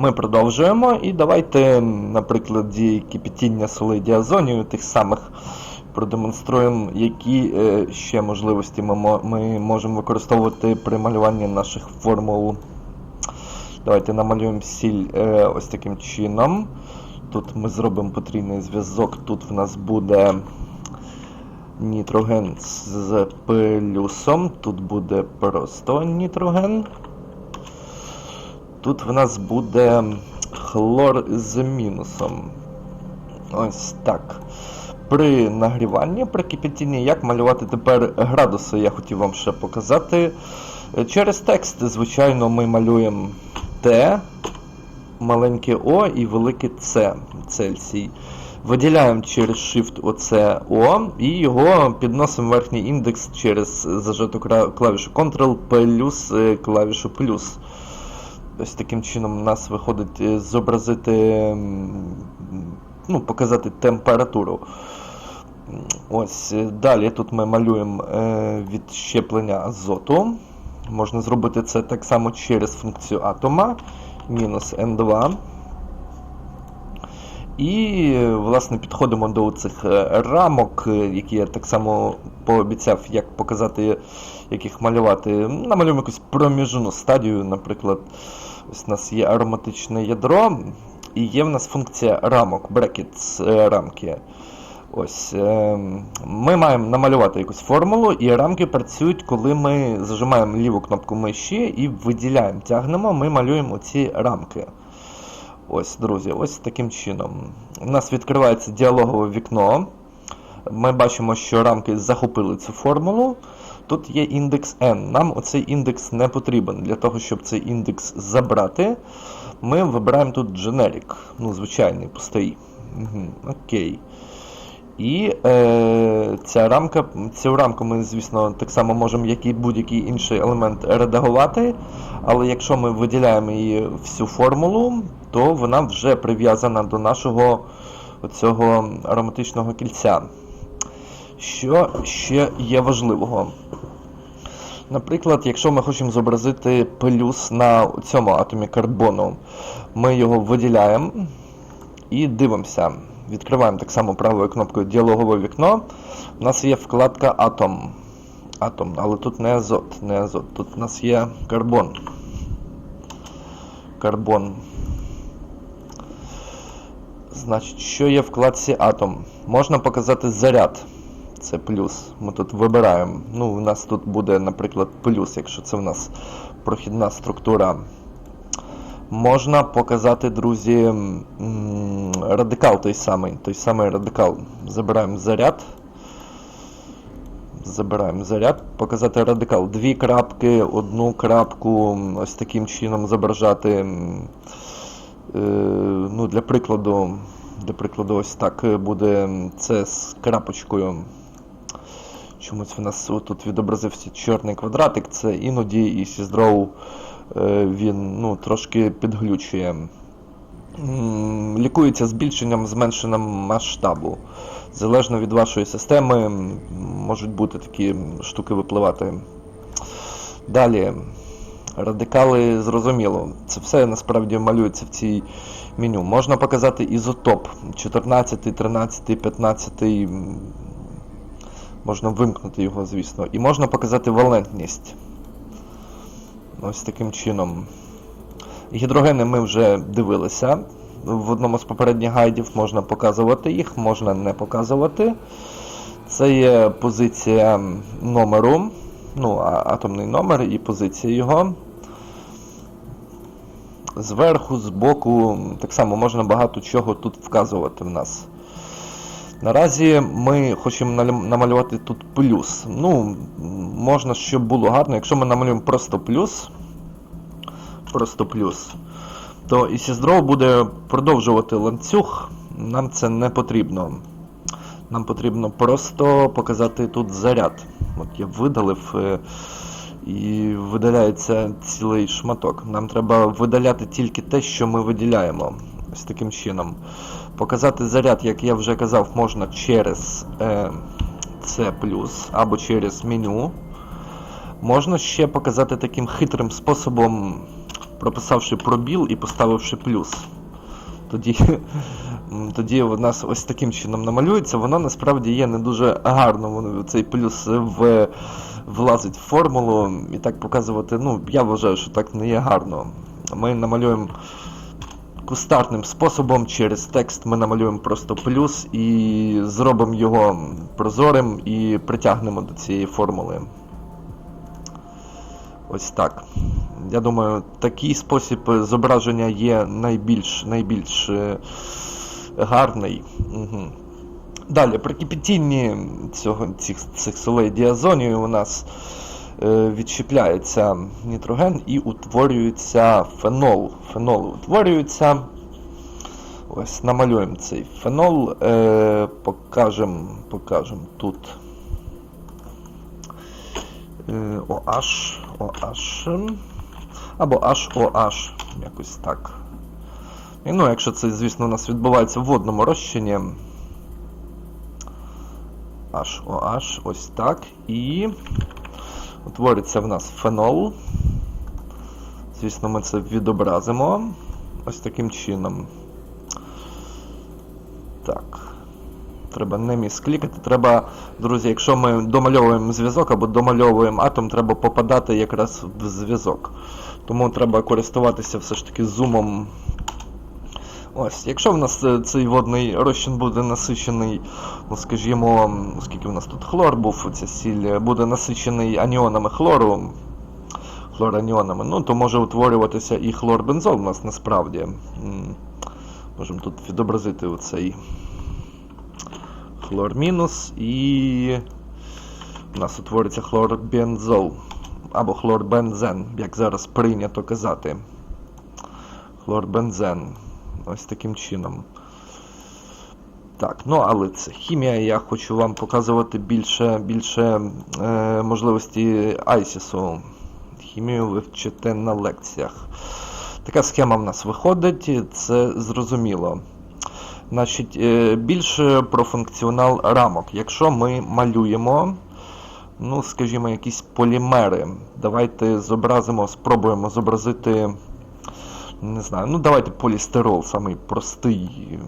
Ми продовжуємо і давайте на прикладі кипятіння солей діазонію тих самих продемонструємо, які е, ще можливості ми, ми можемо використовувати при малюванні наших формул. Давайте намалюємо сіль е, ось таким чином. Тут ми зробимо потрійний зв'язок. Тут в нас буде нітроген з плюсом. Тут буде просто нітроген. Тут в нас буде хлор з мінусом. Ось так. При нагріванні, при кипятінні, як малювати тепер градуси, я хотів вам ще показати. Через текст, звичайно, ми малюємо Т, маленьке О і велике С Цельсій. Виділяємо через Shift оце О і його підносимо верхній індекс через зажату клавішу Ctrl плюс е, клавішу плюс. Ось таким чином у нас виходить е, зобразити, ну, показати температуру. Ось е, далі тут ми малюємо е, відщеплення азоту. Можна зробити це так само через функцію атома мінус N2. І, власне, підходимо до цих рамок, які я так само пообіцяв, як показати, як їх малювати. Намалюємо якусь проміжну стадію, наприклад, ось у нас є ароматичне ядро, і є в нас функція рамок, е, рамки. Ось, е, ми маємо намалювати якусь формулу, і рамки працюють, коли ми зажимаємо ліву кнопку миші і виділяємо, тягнемо, ми малюємо ці рамки. Ось, друзі, ось таким чином. У нас відкривається діалогове вікно. Ми бачимо, що рамки захопили цю формулу. Тут є індекс n. Нам оцей індекс не потрібен. Для того, щоб цей індекс забрати, ми вибираємо тут generic. Ну, звичайний, пустий. Окей. І е, ця рамка, цю рамку ми, звісно, так само можемо, як і будь-який інший елемент редагувати. Але якщо ми виділяємо її всю формулу, то вона вже прив'язана до нашого цього ароматичного кільця. Що ще є важливого? Наприклад, якщо ми хочемо зобразити плюс на цьому атомі карбону, ми його виділяємо і дивимося. Відкриваємо так само правою кнопкою діалогове вікно. У нас є вкладка Атом. Атом, але тут не азот, не азот. Тут у нас є карбон. Карбон. Значить, що є вкладці Атом? Можна показати заряд. Це плюс. Ми тут вибираємо. Ну, у нас тут буде, наприклад, плюс, якщо це в нас прохідна структура. Можна показати, друзі, радикал той самий. Той самий радикал. Забираємо заряд. Забираємо заряд, показати радикал. Дві крапки, одну крапку, ось таким чином зображати. е, Ну, для прикладу, для прикладу, ось так е, буде це з крапочкою. Чомусь в нас тут відобразився чорний квадратик, це іноді і Сіздроу е, він ну, трошки підглючує. Лікується збільшенням, зменшенням масштабу. Залежно від вашої системи, можуть бути такі штуки випливати. Далі, радикали зрозуміло. Це все насправді малюється в цій меню. Можна показати ізотоп 14, 13, 15. Можна вимкнути його, звісно. І можна показати валентність. Ось таким чином. Гідрогени ми вже дивилися. В одному з попередніх гайдів можна показувати їх, можна не показувати. Це є позиція номеру, ну, атомний номер і позиція його. Зверху, збоку, так само можна багато чого тут вказувати в нас. Наразі ми хочемо намалювати тут плюс. Ну, можна, щоб було гарно, якщо ми намалюємо просто плюс, просто плюс, то Сіздроу буде продовжувати ланцюг. Нам це не потрібно. Нам потрібно просто показати тут заряд. От я видалив е, і видаляється цілий шматок. Нам треба видаляти тільки те, що ми виділяємо. Ось таким чином. Показати заряд, як я вже казав, можна через е, C або через меню. Можна ще показати таким хитрим способом прописавши пробіл і поставивши плюс. Тоді, тоді у нас ось таким чином намалюється, воно насправді є не дуже гарно. Воно, цей плюс в, влазить в формулу і так показувати, ну, я вважаю, що так не є гарно. Ми намалюємо кустарним способом через текст ми намалюємо просто плюс і зробимо його прозорим і притягнемо до цієї формули. Ось так. Я думаю, такий спосіб зображення є найбільш найбільш е, гарний. Угу. Далі, при кипятінні цього, цих, цих солей діазонію у нас е, відщепляється нітроген і утворюється фенол. Фенол утворюється. Ось, намалюємо цей фенол, е, покажемо покажем тут е, OH, OH, або HOH, якось так. І, ну, якщо це, звісно, у нас відбувається в водному розчині. HOH, ось так. І утвориться в нас фенол. Звісно, ми це відобразимо ось таким чином. Так. Треба не місклікати. Треба, друзі, якщо ми домальовуємо зв'язок або домальовуємо атом, треба попадати якраз в зв'язок. Тому треба користуватися все ж таки зумом. Ось, Якщо в нас е, цей водний розчин буде насичений, ну скажімо, оскільки в нас тут хлор був, ця сіль буде насичений аніонами хлору, хлораніонами, ну то може утворюватися і хлорбензол у нас насправді. Можемо тут відобразити оцей хлор мінус і у нас утвориться хлорбензол або хлорбензен, як зараз прийнято казати. Хлорбензен. Ось таким чином. Так, ну але це хімія, я хочу вам показувати більше більше е, можливості Айсісу. Хімію ви вчите на лекціях. Така схема в нас виходить, це зрозуміло. Значить, е, Більше про функціонал рамок. Якщо ми малюємо, ну, скажімо, якісь полімери, давайте зобразимо, спробуємо зобразити. Не знаю, ну давайте полістирол, самий простий.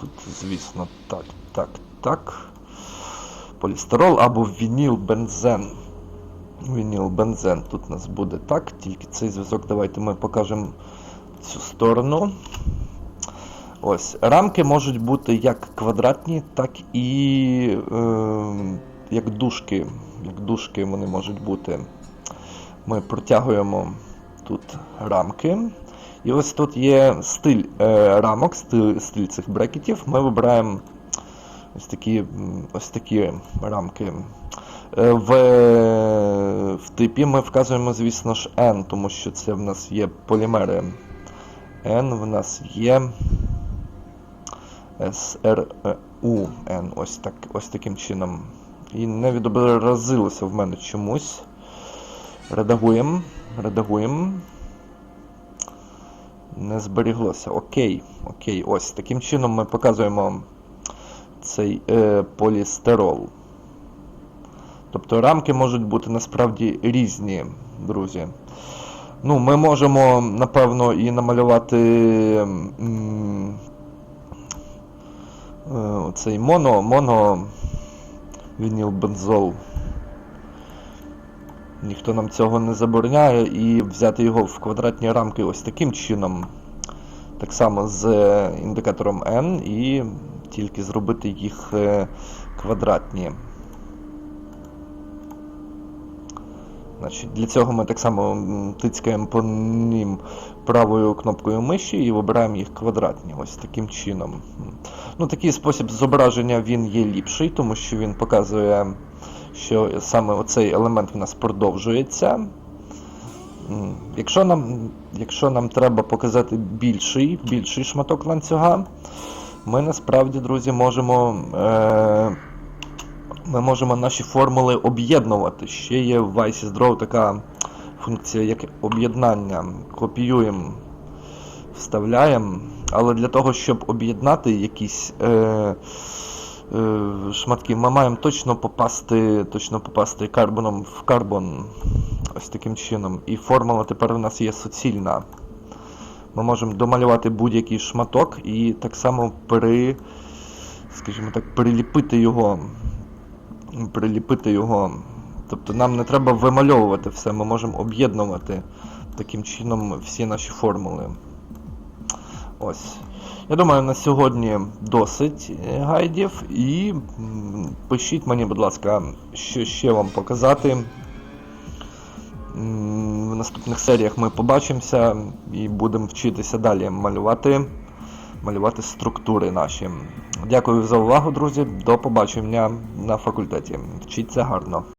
Тут, звісно, так, так, так. Полістирол або вінілбензен. Вінілбензен тут у нас буде так, тільки цей зв'язок давайте ми покажемо цю сторону. Ось, Рамки можуть бути як квадратні, так і е, як дужки. Як дужки вони можуть бути. Ми протягуємо тут рамки. І ось тут є стиль е, рамок, стиль, стиль цих брекетів. Ми вибираємо ось такі ось такі рамки. Е, в в типі ми вказуємо, звісно ж, N, тому що це в нас є полімери. N в нас є SRUN, ось так, ось таким чином. І не відобразилося в мене чомусь. Редагуємо, редагуємо. Не зберіглося. Окей, окей, ось таким чином ми показуємо цей е, полістирол. Тобто рамки можуть бути насправді різні, друзі. Ну, Ми можемо, напевно, і намалювати м, е, цей моно, моно вінілбензол. Ніхто нам цього не забороняє і взяти його в квадратні рамки ось таким чином. Так само з індикатором N і тільки зробити їх е, квадратні. Значить, Для цього ми так само тицькаємо по ним правою кнопкою миші і вибираємо їх квадратні. Ось таким чином. Ну, Такий спосіб зображення він є ліпший, тому що він показує, що саме оцей елемент в нас продовжується. Якщо нам якщо нам треба показати більший більший шматок ланцюга, ми насправді, друзі, можемо. Е- ми можемо наші формули об'єднувати. Ще є в Vice Draw така функція, як об'єднання. Копіюємо, вставляємо. Але для того, щоб об'єднати якісь е, шматки, ми маємо точно попасти точно попасти карбоном в карбон. Ось таким чином. І формула тепер у нас є суцільна. Ми можемо домалювати будь-який шматок і так само при, скажімо так, приліпити його. Приліпити його. Тобто нам не треба вимальовувати все, ми можемо об'єднувати таким чином всі наші формули. Ось. Я думаю, на сьогодні досить е, гайдів. І пишіть мені, будь ласка, що ще вам показати. В наступних серіях ми побачимося і будемо вчитися далі малювати, малювати структури наші. Дякую за увагу, друзі. До побачення на факультеті. Вчіться гарно.